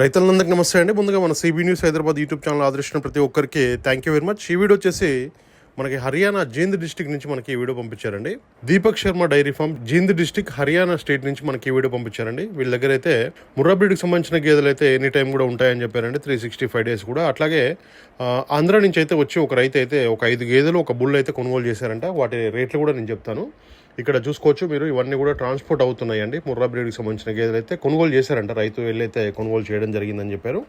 రైతులందరికీ నమస్తే అండి. ముందుగా మన CB news Hyderabad YouTube channel ఆదరించిన ప్రతి ఒక్కరికి థ్యాంక్ యూ వెరీ మచ్ ఈ వీడియో వచ్చేసి మనకి హర్యానా జీంద్ డిస్టిక్ నుంచి మనకి ఈ వీడియో పంపించారండి. Deepak Sharma dairy farm Jind district Haryana state నుంచి మనకి ఈ వీడియో పంపించారండి. వీళ్ళ దగ్గర అయితే ముర్రా బ్రీడ్కి సంబంధించిన గేదెలు అయితే ఎనీ టైం కూడా ఉంటాయని చెప్పారండి. త్రీ సిక్స్టీ ఫైవ్ డేస్ కూడా. అట్లాగే ఆంధ్ర నుంచి అయితే వచ్చి ఒక రైతు అయితే ఒక ఐదు గేదెలు ఒక బుల్ అయితే కొనుగోలు చేశారంట. వాటి రేట్లు కూడా నేను చెప్తాను. ఇక్కడ చూసుకోవచ్చు మీరు ఇవన్నీ కూడా ట్రాన్స్పోర్ట్ అవుతున్నాయండి. ముర్రా బ్రీడ్కి సంబంధించిన గేదెలు అయితే కొనుగోలు చేశారంట. రైతు వెళ్ళైతే కొనుగోలు చేయడం జరిగిందని చెప్పారు.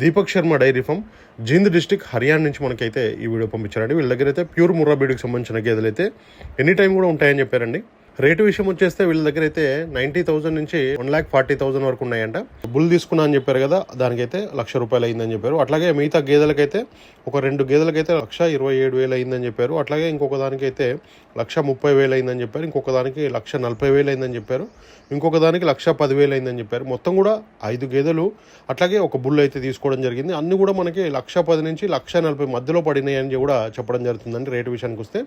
Deepak Sharma dairy farm Jind district Haryana నుంచి మనకైతే ఈ వీడియో పంపించారండి. వీళ్ళ దగ్గర అయితే ప్యూర్ ముర్రా బీడికి సంబంధించిన గేదెలు అయితే ఎనీ టైం కూడా ఉంటాయని చెప్పారండి. రేటు విషయం వచ్చేస్తే వీళ్ళ దగ్గర అయితే నైంటీ థౌసండ్ నుంచి వన్ ల్యాక్ ఫార్టీ థౌసండ్ వరకు ఉన్నాయంట. బుల్ తీసుకున్నా అని చెప్పారు కదా దానికైతే లక్ష రూపాయలు అయిందని చెప్పారు. అట్లాగే మిగతా గేదెలకైతే ఒక రెండు గేదెలకైతే లక్ష ఇరవై ఏడు వేలు అయిందని చెప్పారు. అట్లాగే ఇంకొక దానికైతే లక్ష ముప్పై వేలు అయిందని చెప్పారు. ఇంకొక దానికి లక్ష నలభై వేలు అయిందని చెప్పారు. ఇంకొక దానికి లక్ష పదివేలు అయిందని చెప్పారు. మొత్తం కూడా ఐదు గేదెలు. అట్లాగే ఒక బుల్ అయితే తీసుకోవడం జరిగింది. అన్ని కూడా మనకి లక్ష పది నుంచి లక్ష నలభై మధ్యలో పడినాయి అని కూడా చెప్పడం జరుగుతుందండి రేటు విషయానికి వస్తే.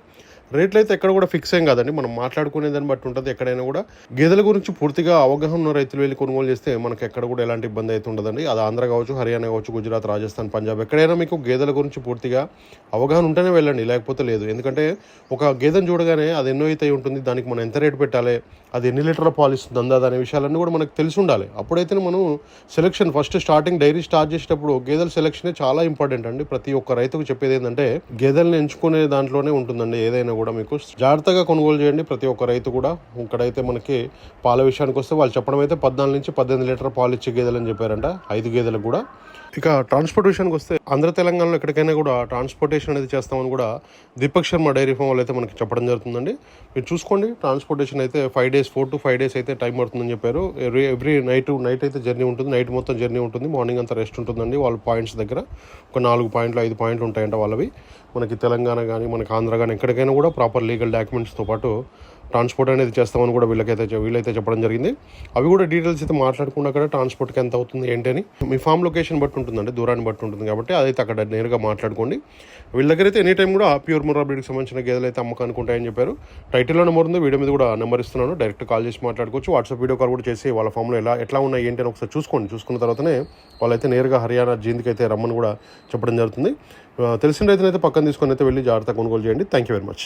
రేట్లు అయితే ఎక్కడ కూడా ఫిక్స్ ఏం కాదండి. మనం మాట్లాడుకునే దాన్ని బట్టి ఉంటుంది. ఎక్కడైనా కూడా గేదెల గురించి పూర్తిగా అవగాహన ఉన్న రైతులు వెళ్ళి కొనుగోలు చేస్తే మనకి ఎక్కడ కూడా ఎలాంటి ఇబ్బంది అయితే ఉండదండి. అది ఆంధ్ర కావచ్చు హర్యానా కావచ్చు గుజరాత్ రాజస్థాన్ పంజాబ్ ఎక్కడైనా మీకు గేదెల గురించి పూర్తిగా అవగాహన ఉంటేనే వెళ్ళండి. లేకపోతే లేదు. ఎందుకంటే ఒక గేదెను చూడగానే అది ఎన్నో అయితే ఉంటుంది. దానికి మనం ఎంత రేటు పెట్టాలి? అది ఎన్ని లీటర్ల పాలిస్తుంది అందా అనే విషయాలన్నీ కూడా మనకు తెలిసి ఉండాలి. అప్పుడైతే మనం selection first starting dairy start చేసేటప్పుడు గేదెల సెలక్షనే చాలా ఇంపార్టెంట్ అండి. ప్రతి ఒక్క రైతుకు చెప్పేది ఏంటంటే గేదెలను ఎంచుకునే దాంట్లోనే ఉంటుందండి. ఏదైనా కూడా మీకు జాగ్రత్తగా కొనుగోలు చేయండి. ప్రతి ఒక్క రైతు కూడా ఇక్కడైతే మనకి పాల విషయానికి వస్తే వాళ్ళు చెప్పడం అయితే పద్నాలుగు నుంచి పద్దెనిమిది లీటర్ పాలు ఇచ్చే గేదెలు అని చెప్పారంట. ఐదు గేదెలకు కూడా. ఇక ట్రాన్స్పోర్ట్ విషయానికి వస్తే ఆంధ్ర తెలంగాణలో ఎక్కడికైనా కూడా ట్రాన్స్పోర్టేషన్ అనేది చేస్తామని కూడా దీపక్ శర్మ డైరీ ఫామ్ వాళ్ళు అయితే మనకి చెప్పడం జరుగుతుందండి. మీరు చూసుకోండి ట్రాన్స్పోర్టేషన్ అయితే five days four to five days అయితే టైం పడుతుందని చెప్పారు. ఎవ్రీ ఎవ్రీ నైట్ నైట్ అయితే జర్నీ ఉంటుంది. నైట్ మొత్తం జర్నీ ఉంటుంది. మార్నింగ్ అంతా రెస్ట్ ఉంటుందండి వాళ్ళ పాయింట్స్ దగ్గర. ఒక నాలుగు పాయింట్లు ఐదు పాయింట్లు ఉంటాయంట వాళ్ళవి. మనకి తెలంగాణ కానీ మనకి ఆంధ్ర కానీ ఎక్కడికైనా కూడా ప్రాపర్ లీగల్ డాక్యుమెంట్స్తో పాటు ట్రాన్స్పోర్ట్ అనేది చేస్తామని కూడా వీళ్ళకైతే వీళ్ళైతే చెప్పడం జరిగింది. అవి కూడా డీటెయిల్స్ అయితే మాట్లాడకుండా అక్కడ ట్రాన్స్పోర్ట్కి ఎంత అవుతుంది ఏంటి అని మీ ఫామ్ లొకేషన్ బట్టి ఉంటుందండి దూరాన్ని బట్టి ఉంటుంది కాబట్టి అదైతే అక్కడ నేరుగా మాట్లాడుకోండి. వీళ్ళ దగ్గర అయితే ఎనీ టైం కూడా ప్యూర్ ముర్రా బ్రీడ్కి సంబంధించిన గేదెలు అయితే అమ్మకానికి ఉంటాయని చెప్పారు. టైటిల్లో నెంబర్ ఉంది వీడియో మీద కూడా నెంబర్ ఇస్తున్నాను. డైరెక్ట్ కాల్ చేసి మాట్లాడుకోవచ్చు. వాట్సాప్ వీడియో కాల్ కూడా చేసి వాళ్ళ ఫామ్లో ఎలా ఎట్లా ఉన్నాయి ఏంటి అని ఒకసారి చూసుకోండి. చూసుకున్న తర్వాతనే వాళ్ళైతే నేరుగా హర్యానా జీంద్కి అయితే రమ్మని కూడా చెప్పడం జరుగుతుంది. తెలిసిన రైతునైతే పక్కన తీసుకొని అయితే వెళ్ళి జాగ్రత్తగా కొనుగోలు చేయండి. Thank you very much.